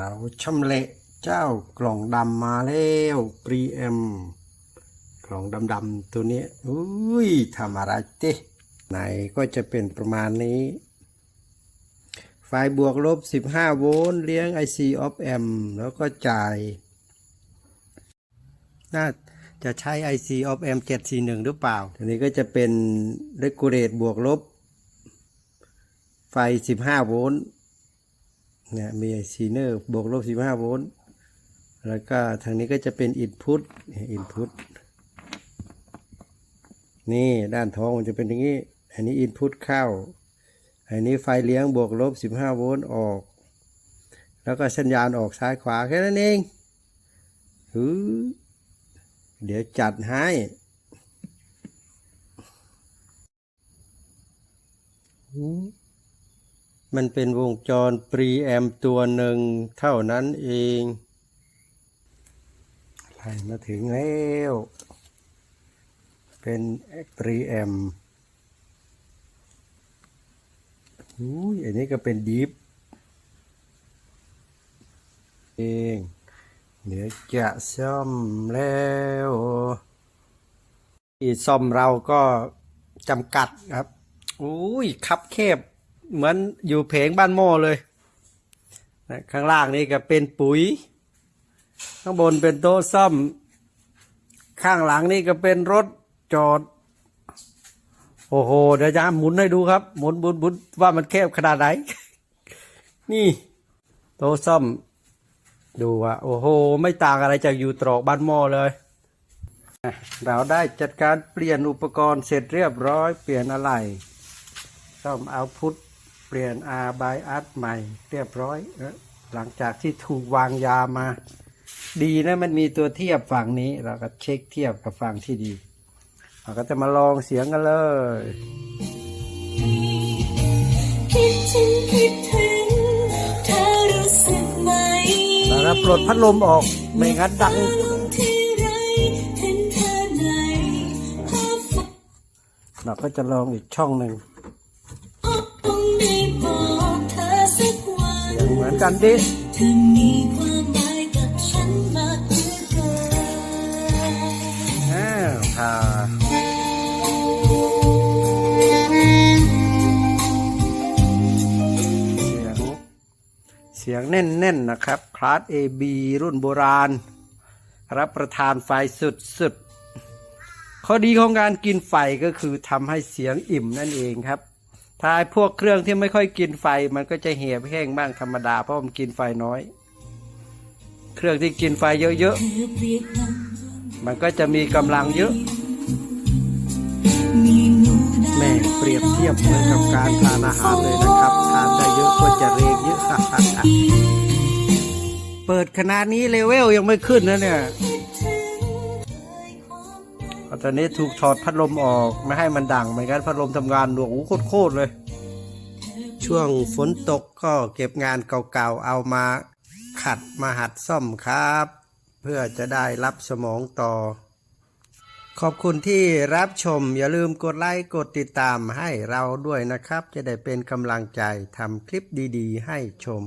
เราชำเละเจ้ากล่องดำมาแล้วปรีเอ็มกล่องดำๆตัวนี้อุ้ยทำอะไรเต้ไหนก็จะเป็นประมาณนี้ ไฟบวกลบ 15 โวลต์เลี้ยง IC of M แล้วก็จ่าย น่าจะใช้ IC of M 741 หรือเปล่าทีนี้ก็จะเป็น Regulate บวกลบ ไฟ 15 โวลต์ เนี่ยมีซีเนอร์บวกลบ15โวลต์แล้วก็ทางนี้ก็จะเป็นอินพุตอินพุตนี่ด้านท้องมันจะเป็นอย่างนี้ อันนี้อินพุตเข้า อันนี้ไฟเลี้ยงบวกลบ15โวลต์ออก แล้วก็สัญญาณออกซ้ายขวาแค่นั้นเองหือเดี๋ยวจัดให้หืม มันเป็นวงจรปรีแอมตัวหนึ่งเท่านั้นเองไล่มาถึงแล้ว เป็นปรีแอมอุ้ยอันนี้ก็เป็นดิฟเอง เดี๋ยวจะซ่อมแล้วที่ซ่อมเราก็จำกัดครับอุ้ยคับแคบ เหมือนอยู่เพงบ้านหม้อเลยนะข้างล่างนี่ก็เป็นปุ๋ย ข้างบนเป็นโต๊ะซ่อม ข้างหลังนี่ก็เป็นรถจอด โอ้โห เดี๋ยวจะหมุนให้ดูครับ หมุนหมุนหมุนว่ามันแคบขนาดไหน นี่ โต๊ะซ่อม ดูอะโอ้โห ไม่ต่างอะไรจากอยู่ตรอกบ้านหม้อเลยเราได้จัดการเปลี่ยนอุปกรณ์เสร็จเรียบร้อยเปลี่ยนอะไรซ่อมเอาพุท เปลี่ยนอาบายอัดใหม่เรียบร้อยเอ้อหลังจากที่ถูกวางยามา ดีนะมันมีตัวเทียบฝั่งนี้ เราก็เช็คเทียบกับฝั่งที่ดี เราก็จะมาลองเสียงกันเลยคิดถึงคิดถึงเธอรู้สึกไหมแล้วก็ปลดพัดลมออกไม่งั้นดังลงที่ไรเห็นเธอในภาพฝันเราก็จะลองอีกช่องหนึ่ง กันดิเธอมีความหมายกับฉันมากเหลือเกินอ้าวค่ะเสียงเสียงแน่นๆนะครับ คลาส AB รุ่นโบราณ รับประทานไฟสุดๆข้อดีของการกินไฟก็คือทำให้เสียงอิ่มนั่นเองครับ ถ้าพวกเครื่องที่ไม่ค่อยกินไฟ มันก็จะเหี่ยวแห้งบ้างธรรมดาเพราะมันกินไฟน้อย เครื่องที่กินไฟเยอะเธอเปรียบดังๆมันก็จะมีกำลังเยอะ แม่เปรียบเทียบเหมือนกับการทานอาหารเลยนะครับ ทานได้เยอะก็จะเรงเยอะ เปิดขนาดนี้เลเวลยังไม่ขึ้นนะเนี่ย ตอนนี้ถูกถอดพัดลมออกไม่ให้มันดังไม่งั้นพัดลมทำงานหนวกหูโคตรเลย ช่วงฝนตกก็เก็บงานเก่าๆเอามาขัดมาหัดซ่อมครับ เพื่อจะได้รับสมองต่อ ขอบคุณที่รับชม อย่าลืมกดไลค์กดติดตามให้เราด้วยนะครับ จะได้เป็นกำลังใจทำคลิปดีๆ ให้ชม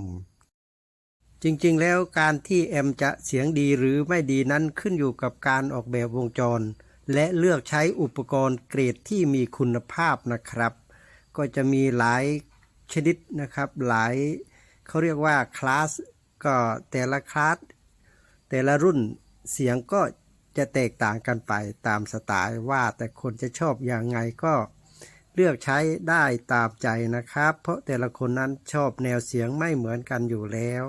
จริงๆแล้วการที่แอมจะเสียงดีหรือไม่ดีนั้นขึ้นอยู่กับการออกแบบวงจร และเลือกใช้อุปกรณ์เกรดที่มีคุณภาพนะครับ ก็จะมีหลายชนิดนะครับ หลายเขาเรียกว่าคลาสก็แต่ละคลาสแต่ละรุ่นเสียงก็จะแตกต่างกันไปตามสไตล์ว่าแต่คนจะชอบอย่างไงก็เลือกใช้ได้ตามใจนะครับ เพราะแต่ละคนนั้นชอบแนวเสียงไม่เหมือนกันอยู่แล้ว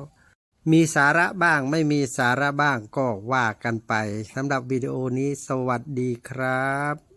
มีสาระบ้างไม่มีสาระบ้างก็ว่ากันไปสำหรับวิดีโอนี้สวัสดีครับ